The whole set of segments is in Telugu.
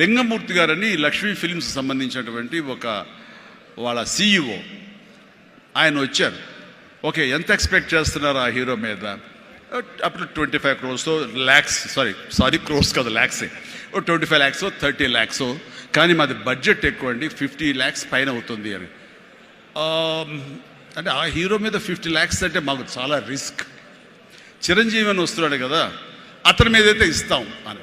లింగమూర్తి గారని లక్ష్మీ ఫిలిమ్స్ సంబంధించినటువంటి ఒక వాళ్ళ సీఈఓ ఆయన వచ్చారు. ఓకే ఎంత ఎక్స్పెక్ట్ చేస్తున్నారు ఆ హీరో మీద? అప్పుడు twenty five crores lakhs sorry sorry crores కాదు ల్యాక్సే ఓ twenty five lakhs thirty lakhs కానీ మాది బడ్జెట్ ఎక్కువ అండి ఫిఫ్టీ ల్యాక్స్ పైన అవుతుంది అని. అంటే ఆ హీరో మీద ఫిఫ్టీ ల్యాక్స్ అంటే మాకు చాలా రిస్క్. చిరంజీవి అని వస్తున్నాడు కదా అతని మీద అయితే ఇస్తాం అని.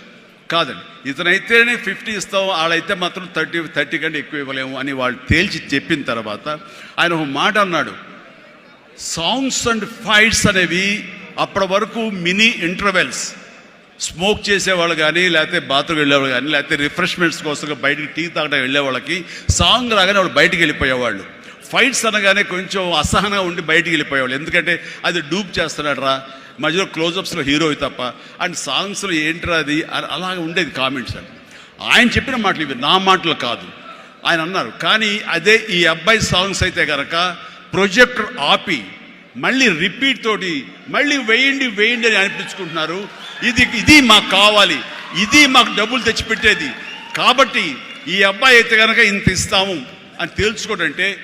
కాదండి. ఇతనైతేనే ఫిఫ్టీ ఇస్తాం వాళ్ళైతే మాత్రం థర్టీ థర్టీ కంటే ఎక్కువ ఇవ్వలేము అని వాళ్ళు తేల్చి చెప్పిన తర్వాత ఆయన ఒక మాట అన్నాడు. సాంగ్స్ అండ్ ఫైట్స్ అనేవి అప్పటి వరకు మినీ ఇంటర్వెల్స్ స్మోక్ చేసేవాళ్ళు కానీ లేకపోతే బాత్రూమ్ వెళ్ళేవాళ్ళు కానీ లేకపోతే రిఫ్రెష్మెంట్స్ కోసం బయటికి టీ తాగడం వెళ్ళే వాళ్ళకి సాంగ్ రాగానే వాళ్ళు బయటికి వెళ్ళిపోయేవాళ్ళు. ఫైట్స్ అనగానే కొంచెం అసహనంగా ఉండి బయటికి వెళ్ళిపోయేవాళ్ళు. ఎందుకంటే అది డూప్ చేస్తున్నాడు రా మధ్యలో క్లోజప్స్లో హీరో తప్ప అండ్ సాంగ్స్లో ఏంట్రా అది? అని అలాగ ఉండేది కామెంట్స్ అండి ఆయన చెప్పిన మాటలు ఇవి. నా మాటలు కాదు. ఆయన అన్నారు కానీ అదే ఈ అబ్బాయి సాంగ్స్ అయితే కనుక ప్రొజెక్టర్ ఆపి మళ్ళీ రిపీట్ తోటి మళ్ళీ వేయండి వేయండి అని అనిపించుకుంటున్నారు. ఇది ఇది మాకు కావాలి. ఇది మాకు డబ్బులు తెచ్చిపెట్టేది. కాబట్టి ఈ అబ్బాయి అయితే కనుక ఇంత ఇస్తాము. అని తేల్చుకోడంటే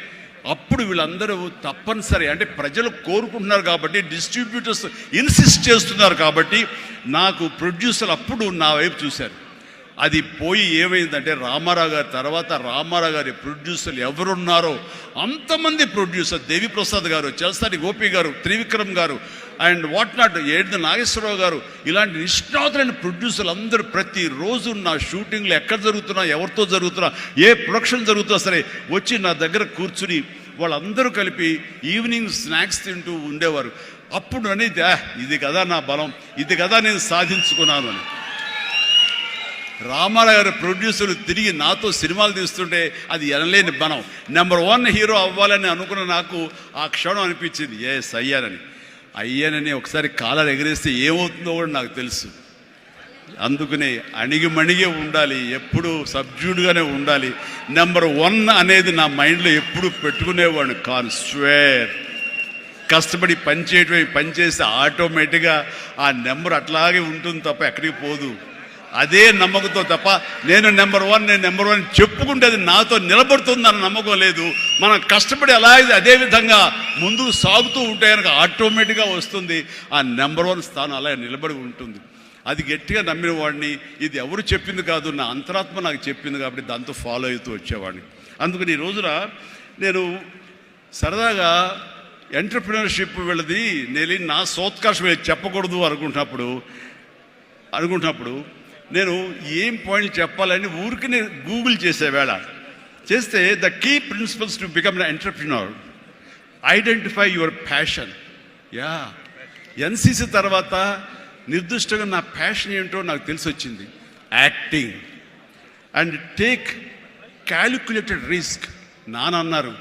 అప్పుడు వీళ్ళందరూ తప్పనిసరి అంటే ప్రజలు కోరుకుంటున్నారు కాబట్టి డిస్ట్రిబ్యూటర్స్ ఇన్సిస్ట్ చేస్తున్నారు కాబట్టి నాకు ప్రొడ్యూసర్ అప్పుడు నా వైపు చూశారు. అది పోయి ఏమైందంటే రామారావు గారి తర్వాత రామారావు గారి ప్రొడ్యూసర్లు ఎవరున్నారో అంతమంది ప్రొడ్యూసర్ దేవిప్రసాద్ గారు చలసాని గోపి గారు త్రివిక్రమ్ గారు అండ్ వాట్ నాట్ ఏడు నాగేశ్వరరావు గారు ఇలాంటి నిష్ణాతులైన ప్రొడ్యూసర్లు అందరూ ప్రతిరోజు నా షూటింగ్లు ఎక్కడ జరుగుతున్నా ఎవరితో జరుగుతున్నా ఏ ప్రొడక్షన్ జరుగుతున్నా సరే వచ్చి నా దగ్గర కూర్చుని వాళ్ళందరూ కలిపి ఈవినింగ్ స్నాక్స్ తింటూ ఉండేవారు. అప్పుడు అనేది ఇది కదా నా బలం ఇది కదా నేను సాధించుకున్నాను అని. రామారావు గారి ప్రొడ్యూసర్లు తిరిగి నాతో సినిమాలు తీస్తుంటే అది ఎనలేని బలం. నెంబర్ వన్ హీరో అవ్వాలని అనుకున్న నాకు ఆ క్షణం అనిపించింది. ఎస్ అయ్యానని అయ్యానని ఒకసారి కాలర్ ఎగరేస్తే ఏమవుతుందో కూడా నాకు తెలుసు. అందుకనే అణిగిమణిగే ఉండాలి ఎప్పుడు సబ్జ్యూడ్గానే ఉండాలి. నెంబర్ వన్ అనేది నా మైండ్లో ఎప్పుడు పెట్టుకునేవాడిని కాను స్వేర్ కష్టపడి పని పనిచేస్తే పని చేస్తే ఆటోమేటిక్గా ఆ నెంబర్ అట్లాగే ఉంటుంది తప్ప ఎక్కడికి పోదు. అదే నమ్మకంతో తప్ప నేను నెంబర్ వన్ నేను నెంబర్ వన్ చెప్పుకుంటే అది నాతో నిలబడుతుందన్న నమ్మకం లేదు. మనం కష్టపడి అలాగే అదే విధంగా ముందుకు సాగుతూ ఉంటే కనుక ఆటోమేటిక్గా వస్తుంది. ఆ నెంబర్ వన్ స్థానం అలాగే నిలబడి ఉంటుంది. అది గట్టిగా నమ్మిన వాడిని ఇది ఎవరు చెప్పింది కాదు నా అంతరాత్మ నాకు చెప్పింది కాబట్టి దాంతో ఫాలో అవుతూ వచ్చేవాడిని. అందుకని ఈ రోజున నేను సరదాగా ఎంటర్ప్రినర్షిప్ వెళ్ళది. నేను నా సోత్కర్షం చెప్పకూడదు అనుకుంటున్నప్పుడు అనుకుంటున్నప్పుడు నేను ఏం పాయింట్ చెప్పాలని ఊరికి నేను గూగుల్ చేసే వేళ. చేస్తే the key principles to become entrepreneur identify your passion yeah NCC తర్వాత నిర్దిష్టంగా నా ప్యాషన్ ఏంటో నాకు తెలిసి వచ్చింది acting and take calculated risk నాన్న అన్నారు